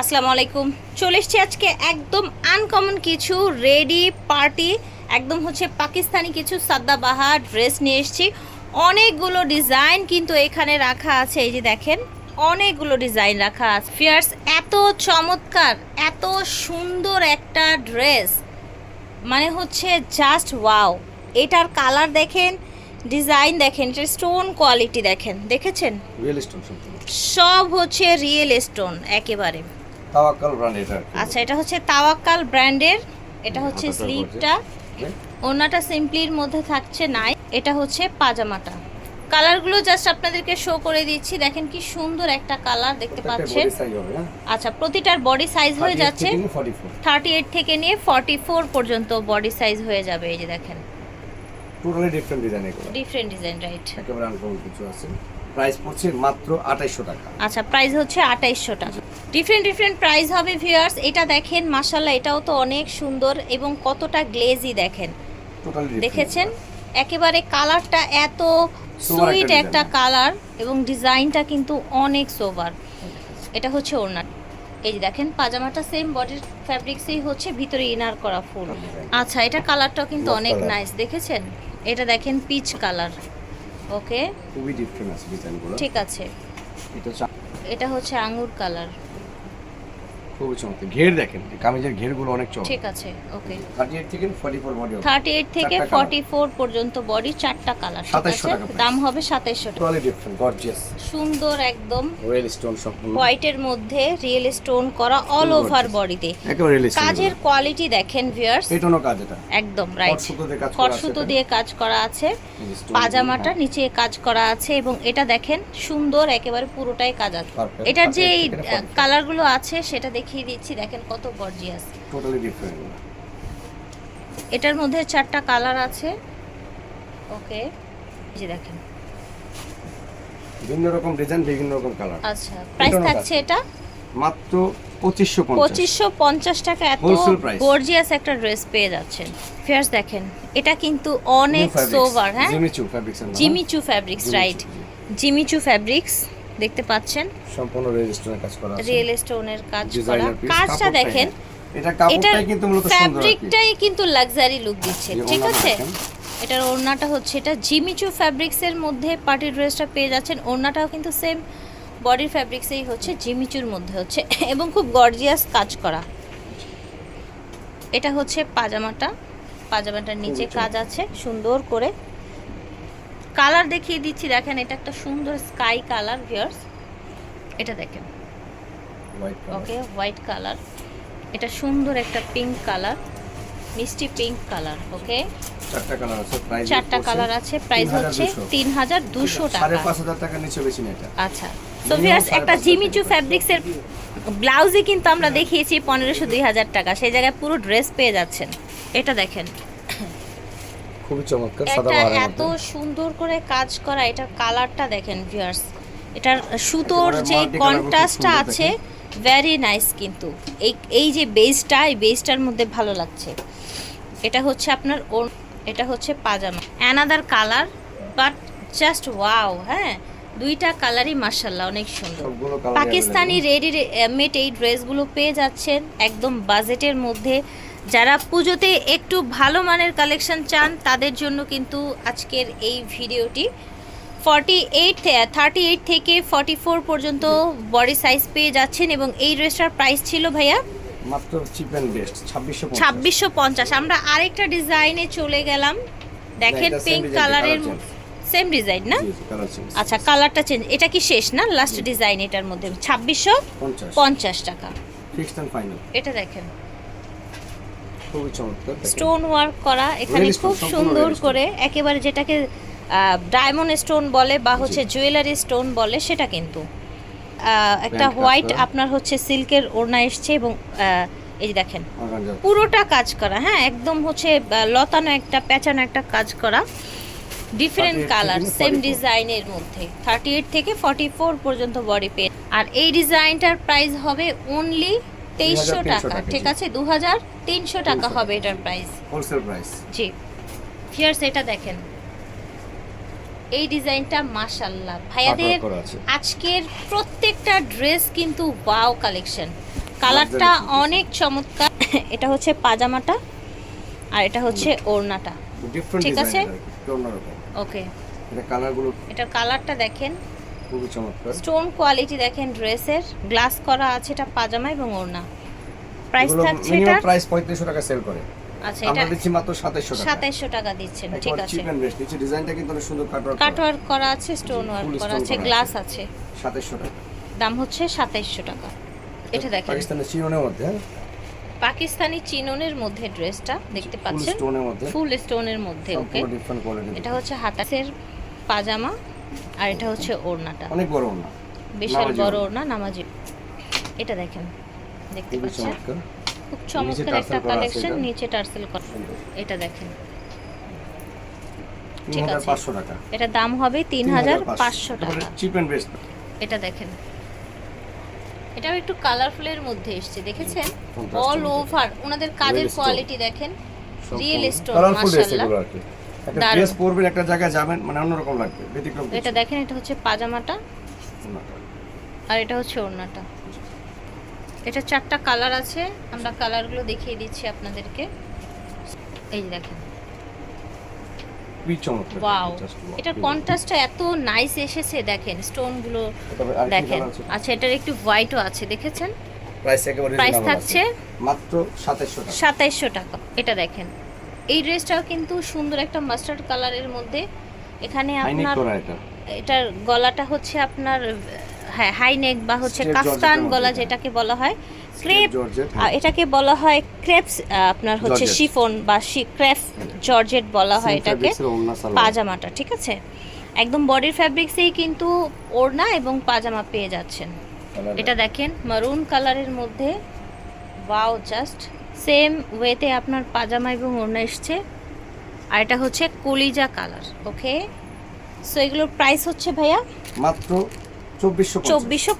আসসালামু আলাইকুম। চলে এসছি আজকে একদম আনকমন কিছু রেডি পার্টি একদম হচ্ছে পাকিস্তানি কিছু সাদ্দাবাহার ড্রেস নিয়ে এসেছি। অনেকগুলো ডিজাইন কিন্তু এখানে রাখা আছে এই যে দেখেন অনেকগুলো ডিজাইন রাখা আছে। ফিয়ার্স এত চমৎকার এত সুন্দর একটা ড্রেস মানে হচ্ছে জাস্ট ওয়াও এটার কালার দেখেন ডিজাইন দেখেন এটা স্টোন কোয়ালিটি দেখেন দেখেছেন? রিয়েল স্টোন সব হচ্ছে রিয়েল স্টোন একেবারে। তাওয়াক্কাল ব্র্যান্ড এটা আচ্ছা এটা হচ্ছে তাওয়াক্কাল ব্র্যান্ডের এটা হচ্ছে স্লিভটা হ্যাঁ? ওনাটা সিম্পলির মধ্যে থাকছে নাই এটা হচ্ছে পাজামাটা। কালারগুলো জাস্ট আপনাদেরকে শো করে দিচ্ছি দেখেন কি সুন্দর একটা কালার দেখতে পাচ্ছেন। হ্যাঁ? আচ্ছা প্রতিটার বডি সাইজ হয়ে 38 যাচ্ছে থেকে নিয়ে 44 থার্টি এইট থেকে নিয়ে ফর্টি ফোর পর্যন্ত বডি সাইজ হয়ে যাবে এই যে দেখেন। টোটালি ডিফারেন্ট ডিজাইন এগুলো। ডিফারেন্ট ডিজাইন রাইট একেবারে আনকমন কিছু আছে। প্রাইস পড়ছে মাত্র 2800 টাকা। আচ্ছা প্রাইস হচ্ছে আঠাইশশো টাকা। ডিফারেন্ট ডিফারেন্ট প্রাইস হবে ভিউয়ার্স এটা দেখেন মাসাল্লাহ এটাও তো অনেক সুন্দর এবং কতটা গ্লেজি দেখেন। টোটালি দেখেছেন? একেবারে কালারটা এত সুইট একটা কালার এবং ডিজাইনটা কিন্তু অনেক সোভার এটা হচ্ছে ওড়না। এই যে দেখেন পাজামাটা সেম বডির ফ্যাব্রিক্সেই হচ্ছে ভিতরে ইনার করা ফুল আচ্ছা এটা কালারটাও কিন্তু অনেক নাইস দেখেছেন? এটা দেখেন পিচ কালার ওকে খুবই ডিফারেন্ট আছে ডিজাইনগুলো ঠিক আছে। এটা হচ্ছে এটা হচ্ছে আঙ্গুর কালার খুবই চমৎকার। ঘের দেখেন কামিজের ঘেরগুলো অনেক চমৎকার। ঠিক আছে ওকে 38 থেকে 44 বডি হবে থার্টি এইট থেকে চারটা ফর্টি ফোর পর্যন্ত বডি চারটা কালার 2700 টাকা দাম হবে সাতাইশশো টাকা। টোটালি ডিফারেন্ট গর্জিয়াস সুন্দর একদম। রয়্যাল স্টোন সম্পূর্ণ। হোয়াইটের মধ্যে রিয়েল স্টোন করা অল ওভার। বডিতে একেবারে রিয়েল কাজের কোয়ালিটি দেখেন ভিউয়ার্স এটানো কাজ এটা। একদম রাইট সুতো দিয়ে কাজ করা আছে পাজামাটা নিচে কাজ করা আছে এবং এটা দেখেন সুন্দর একেবারে পুরোটাই কাজ আছে। এটার যে 38 44 কালারগুলো আছে সেটা দেখিয়ে দিচ্ছি দেখেন কত গর্জিয়াস টোটালি ডিফারেন্ট এটার মধ্যে চারটা কালার আছে। ওকে এই যে দেখেন। বিভিন্ন রকম ডিজাইন বিভিন্ন রকম কালার আচ্ছা প্রাইস থাকছে এটা? মাত্র পঁচিশশো পঞ্চাশ। টাকা এত গর্জিয়াস একটা ড্রেস পেয়ে যাচ্ছেন। ফিয়ার্স দেখেন এটা কিন্তু অনেক সোভার হ্যাঁ? Jimmy Choo fabrics right. Jimmy Choo fabrics দেখতে পাচ্ছেন। সম্পূর্ণ রেজিস্ট্রেশনের কাজ করা আছে। রিয়েল স্টোনের কাজ করা। কাজটা দেখেন এটা কাপড়টাই কিন্তু মূলত সুন্দর ফ্যাব্রিকটাই কিন্তু লাক্সারি লুক দিচ্ছে ঠিক আছে। এটার ওড়নাটা হচ্ছে এটা জিমিচু ফ্যাব্রিক্সের মধ্যে পার্টি ড্রেসটা পেয়ে যাচ্ছেন। ওড়নাটাও কিন্তু সেম বডির ফ্যাব্রিক্সেই হচ্ছে জিমিচুর মধ্যে হচ্ছে। এবং খুব গর্জিয়াস কাজ করা। এটা হচ্ছে পাজামাটা। পাজামাটার নিচে কাজ আছে সুন্দর করে। কালার দেখিয়ে দিচ্ছি দেখেন এটা একটা সুন্দর স্কাই কালার ভিয়ার্স এটা দেখেন। ওকে হোয়াইট কালার এটা সুন্দর একটা পিঙ্ক কালার মিষ্টি পিঙ্ক কালার ওকে? চারটা কালার আছে প্রাইস হচ্ছে তিন হাজার দুশো টাকা। টাকা নিচে বেশি না এটা। আচ্ছা। তো ভিউয়ার্স একটা জিমিচু। ফ্যাব্রিক্সের ব্লাউজে কিন্তু আমরা দেখিয়েছি পনেরোশো দুই হাজার টাকা। সেই জায়গায় পুরো ড্রেস পেয়ে যাচ্ছেন। এটা দেখেন। খুবই চমৎকার সাদা এটা বাহারের এত সুন্দর করে কাজ করা এটার কালারটা দেখেন ভিউয়ার্স এটার সুতোর যে কন্ট্রাস্টটা আছে ভেরি নাইস কিন্তু। এই এই যে বেসটা এই বেসটার মধ্যে ভালো লাগছে। এটা হচ্ছে আপনার এটা হচ্ছে পাজামা। Another colour but just wow হ্যাঁ? দুইটা কালারই মার্শাল্লাহ অনেক সুন্দর। পাকিস্তানি রেডি মেড এই ড্রেসগুলো পেয়ে যাচ্ছেন একদম বাজেটের মধ্যে। যারা পুজোতে একটু ভালো মানের কালেকশন চান তাদের জন্য কিন্তু আজকের এই ভিডিওটি। ফর্টি এইট থার্টি এইট থেকে ফর্টি ফোর পর্যন্ত বডি সাইজ পেয়ে যাচ্ছেন এবং এই ড্রেসটার প্রাইস ছিল ভাইয়া মাত্র চিপ এন্ড বেস্ট ছাব্বিশশো পঞ্চাশ। আমরা আরেকটা ডিজাইনে চলে গেলাম। দেখেন পিঙ্ক কালারের সেম ডিজাইন না? আচ্ছা কালারটা চেঞ্জ এটা কি শেষ না? লাস্ট ডিজাইন এটার মধ্যে। ছাব্বিশশো পঞ্চাশ। টাকা। এটা দেখেন। খুবই চমৎকার স্টোন ওয়ার্ক করা এখানে খুব সুন্দর করে একেবারে যেটাকে ডায়মন্ড স্টোন বলে বা হচ্ছে জুয়েলারি স্টোন বলে সেটা কিন্তু। একটা হোয়াইট আপনার হচ্ছে সিল্কের ওড়না এসছে এবং এই যে দেখেন পুরোটা কাজ করা হ্যাঁ একদম হচ্ছে লতানো একটা পেঁচানো একটা কাজ করা। ডিফারেন্ট কালার সেম ডিজাইনের মধ্যে। থার্টি এইট থেকে ফর্টি ফোর পর্যন্ত বডি পে আর এই ডিজাইনটার প্রাইস হবে অনলি তেইশশো টাকা ঠিক আছে? দু হাজার তিনশো টাকা হবে এটার প্রাইস হোলসেল প্রাইস জি। ফিয়ার্স এটা দেখেন। এই ডিজাইনটা মাশাল্লাহ ভাইয়াদের আজকের প্রত্যেকটা ড্রেস কিন্তু ওয়াও কালেকশন কালারটা অনেক চমৎকার। এটা হচ্ছে পাজামাটা আর এটা হচ্ছে ওড়নাটা। ঠিক আছে? ওকে এটা কালারগুলো এটার কালারটা দেখেন। খুবই চমৎকার। স্টোন কোয়ালিটি দেখেন ড্রেসের গ্লাস করা আছে এটা পাজামা এবং ওড়না। প্রাইস থাকছে এটা প্রাইস পঁয়ত্রিশশো টাকা সেল করে। আচ্ছা এটা আমরা দিচ্ছি মাত্র সাতাইশশো টাকা। সাতাইশশো টাকা দিচ্ছেন ঠিক আছে। বেস্ট নিচে ডিজাইনটা কিন্তু অনেক সুন্দর কাটওয়ার্ক কাটওয়ার্ক করা আছে স্টোন ওয়ার্ক করা আছে গ্লাস আছে। সাতাইশশো টাকা। দাম হচ্ছে সাতাইশশো টাকা। এটা দেখেন। পাকিস্তানের চিরনের মধ্যে হ্যাঁ? পাকিস্তানি চিননের মধ্যে ড্রেসটা দেখতে পাচ্ছেন? ফুল স্টোনের মধ্যে ওকে এটা হচ্ছে হাতাসের পাজামা। আর এটা হচ্ছে ওড়নাটা। অনেক বড় না বিশাল বড় ওড়না। ওড়না নামাজি। এটা দেখেন দেখতে পাচ্ছেন? খুব চমৎকার একটা কালেকশন নিচে টার্সেল করা। এটা দেখেন। ঠিক আছে। টাকা। এটা দাম হবে তিন হাজার পাঁচশো। টাকা। চিপ অ্যান্ড বেস্ট এটা দেখেন। এটাও একটু কালারফুলের মধ্যে এসছে দেখেছেন? অল ওভার ওনাদের কাজের কোয়ালিটি দেখেন। রিয়েল স্টোন মাশাআল্লাহ। একটা ড্রেস পরবেন একটা জায়গায় যাবেন মানে অন্যরকম লাগবে ব্যতিক্রম এটা দেখেন এটা হচ্ছে পাজামাটা। আর এটা হচ্ছে ওড়নাটা। এটা চারটা কালার আছে আমরা কালারগুলো দেখিয়ে দিচ্ছি আপনাদেরকে। এই দেখেন। ওয়াও এটার কন্ট্রাস্টটা এত নাইস এসেছে দেখেন স্টোনগুলো দেখেন। আচ্ছা এটার একটু হোয়াইটও আছে দেখেছেন? প্রাইস একেবারে প্রাইস থাকছে মাত্র 2700 টাকা। সাতাইশশো টাকা এটা দেখেন। এই ড্রেসটাও কিন্তু সুন্দর একটা মাস্টার্ড কালারের মধ্যে। এখানে আপনার এটার গলাটা হচ্ছে আপনার হ্যাঁ হাই নেক বা হচ্ছে কাস্তান গলা যেটাকে বলা হয়। ক্রেপ আর এটাকে বলা হয় ক্রেপস আপনার হচ্ছে। শিফন বা ক্রেপ জর্জেট বলা হয় এটাকে। পাজামাটা ঠিক আছে? একদম বডির ফ্যাব্রিক্সেই কিন্তু ওড়না এবং পাজামা পেয়ে যাচ্ছেন। এটা দেখেন মারুন কালারের মধ্যে। ওয়াও জাস্ট সেম ওয়েতে আপনার পাজামা এবং ওড়না এসছে। আর এটা হচ্ছে কলিজা কালার ওকে সো এগুলোর প্রাইস হচ্ছে ভাইয়া মাত্র 2450 চব্বিশশো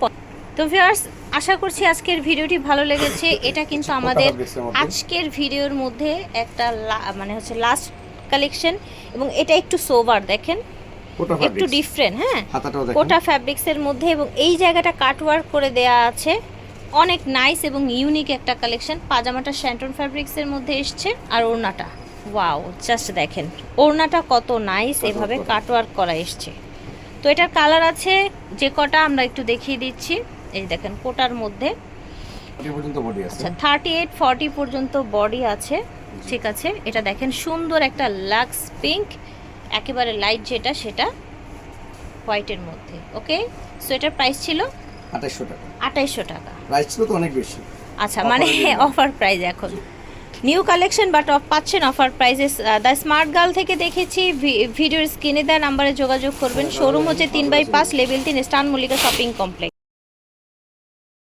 তো ভিউয়ার্স আশা করছি আজকের ভিডিওটি ভালো লেগেছে। এটা কিন্তু আমাদের। আজকের ভিডিওর মধ্যে একটা মানে হচ্ছে লাস্ট কালেকশন এবং এটা একটু সোভার দেখেন? একটু ডিফারেন্ট হ্যাঁ? কোটা ফ্যাব্রিক্সের মধ্যে এবং এই জায়গাটা কাটওয়ার্ক করে দেয়া আছে। অনেক নাইস এবং ইউনিক একটা কালেকশন পাজামাটা শ্যান্টন ফ্যাব্রিক্সের মধ্যে এসছে আর ওড়নাটা। ওয়াও জাস্ট দেখেন। ওড়নাটা কত নাইস এভাবে। কাটওয়ার্ক করা এসছে। তো এটার কালার আছে যে কটা আমরা একটু দেখিয়ে দিচ্ছি। এই দেখেন কোটার মধ্যে। আচ্ছা থার্টি এইট ফর্টি পর্যন্ত বডি আছে। ঠিক আছে এটা দেখেন সুন্দর একটা লাক্স পিঙ্ক একেবারে লাইট যেটা সেটা হোয়াইটের মধ্যে ওকে সো এটার প্রাইস ছিল 2800 টাকা। আঠাইশশো টাকা। প্রাইস ছিল তো অনেক বেশি। আচ্ছা মানে অফার প্রাইস এখন। নিউ কালেকশন বাট টপ পাচ্ছেন অফার প্রাইসে দ্য স্মার্ট গার্ল থেকে দেখেছি ভিডিওর স্ক্রিনে দেওয়া নাম্বারে যোগাযোগ করবেন। শোরুম হচ্ছে তিন বাই পাঁচ লেভেল তিন স্টান মল্লিকা শপিং কমপ্লেক্স